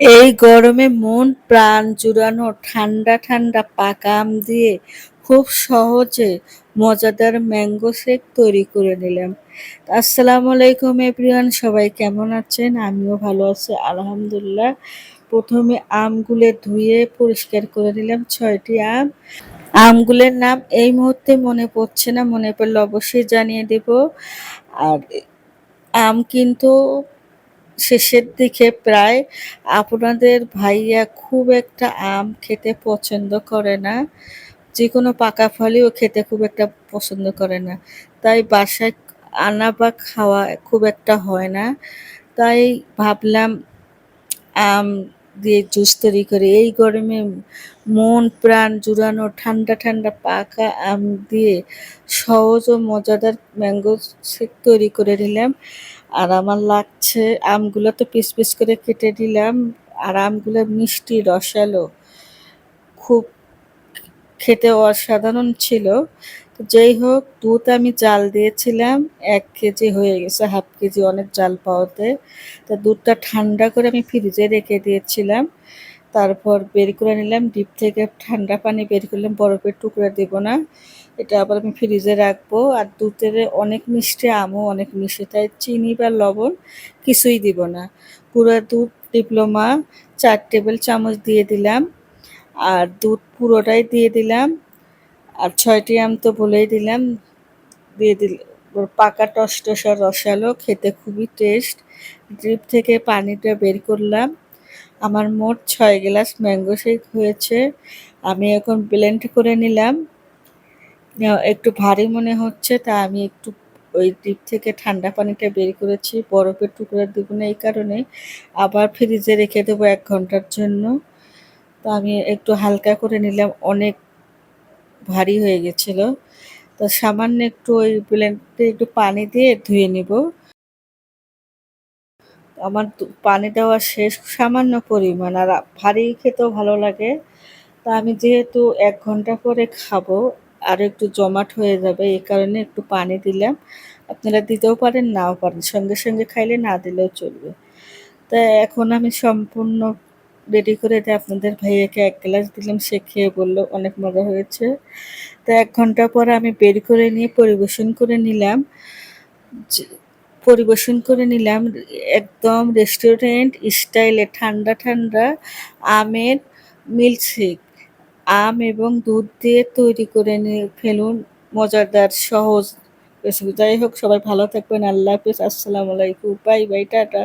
এই গরমে মন প্রাণ জুড়ানো ঠান্ডা ঠান্ডা পাকা আম দিয়ে খুব সহজে মজাদার ম্যাঙ্গো শেক তৈরি করে নিলাম। আসসালামু আলাইকুম এভরিওয়ান, সবাই কেমন আছেন? আমিও ভালো আছি, আলহামদুলিল্লাহ। প্রথমে আমগুলো ধুয়ে পরিষ্কার করে নিলাম ছয়টি আম। আমগুলোর নাম এই মুহূর্তে মনে পড়ছে না, মনে পড়লে অবশ্যই জানিয়ে দেব। আর আম কিন্তু শেষের দিকে প্রায় আপনাদের ভাইয়া খুব একটা আম খেতে পছন্দ করে না। যে কোনো পাকা ফলইও খেতে খুব একটা পছন্দ করে না। তাই বাসায় আনা বা খাওয়া খুব একটা হয় না। তাই ভাবলাম, আম দিয়ে জুস তৈরি করে। এই গরমে মন, প্রাণ জুড়ানো ঠান্ডা ঠান্ডা পাকা আম দিয়ে সহজ ও মজাদার ম্যাঙ্গো শেক তৈরি করে নিলাম। আর আমার লাগছে আমগুলো তো পিস পিস করে কেটে দিলাম আর আমগুলো মিষ্টি, রসালো, খুব খেতে অসাধারণ ছিল। যেই হোক, দুধ আমি জাল দিয়েছিলাম, এক কেজি হয়ে গেছে, হাফ কেজি অনেক জাল পাওয়াতে তো দুধটা ঠান্ডা করে আমি ফ্রিজে রেখে দিয়েছিলাম। তারপর বের করে নিলাম, ডিপ থেকে ঠান্ডা পানি বের করলাম, বরফের টুকরা দেব না, এটা আবার আমি ফ্রিজে রাখব। আর দুধের অনেক মিষ্টি আমও অনেক মিষ্টি, তাই চিনি বা লবণ কিছুই দিব না। পুরো দুধ ডিপ্লোমা, চার টেবিল চামচ দিয়ে দিলাম। আর দুধ পুরোটাই দিয়ে দিলাম। আর ছয়টি আম তো বলেই দিলাম। দিয়ে দিল, পাকা টস টসা রসালো, খেতে খুবই টেস্ট ড্রিপ থেকে পানিটা বের করলাম। আমার মোট ছয় গ্লাস ম্যাঙ্গো শেক হয়েছে। আমি এখন ব্লেন্ড করে নিলাম। একটু ভারী মনে হচ্ছে, তা আমি একটু ওই ডিপ থেকে ঠান্ডা পানিটা বের করেছি। বরফের টুকরা দেবো না এই কারণে। আবার ফ্রিজে রেখে দেবো এক ঘণ্টার জন্য। তো আমি একটু হালকা করে নিলাম। অনেক ভারী হয়ে গেছিল। তো সামান্য একটু ওই ব্লেন্ডে একটু পানি দিয়ে ধুয়ে নিব। আমার পানি দেওয়া শেষ সামান্য পরিমাণ আর ভারী খেতেও ভালো লাগে। তা আমি যেহেতু এক ঘণ্টা পরে খাব, আর একটু জমাট হয়ে যাবে, এই কারণে একটু পানি দিলাম। আপনারা দিতেও পারেন, নাও পারেন, সঙ্গে সঙ্গে খাইলে না দিলেও চলবে। তা এখন আমি সম্পূর্ণ রেডি করে দিয়ে আপনাদের ভাইয়াকে এক গ্লাস দিলাম, সে খেয়ে বলল, অনেক মজা হয়েছে। তো এক ঘণ্টা পর আমি বের করে নিয়ে পরিবেশন করে নিলাম। পরিবেশন করে নিলাম, একদম রেস্টুরেন্ট স্টাইলে ঠান্ডা ঠান্ডা আমের মিল্কশেক আম এবং দুধ দিয়ে তৈরি করে ফেলুন, মজাদার, সহজ যাই হোক, সবাই ভালো থাকবেন, আল্লাহ হাফিজ, আসসালামু আলাইকুম, বাই বাই, টাটা।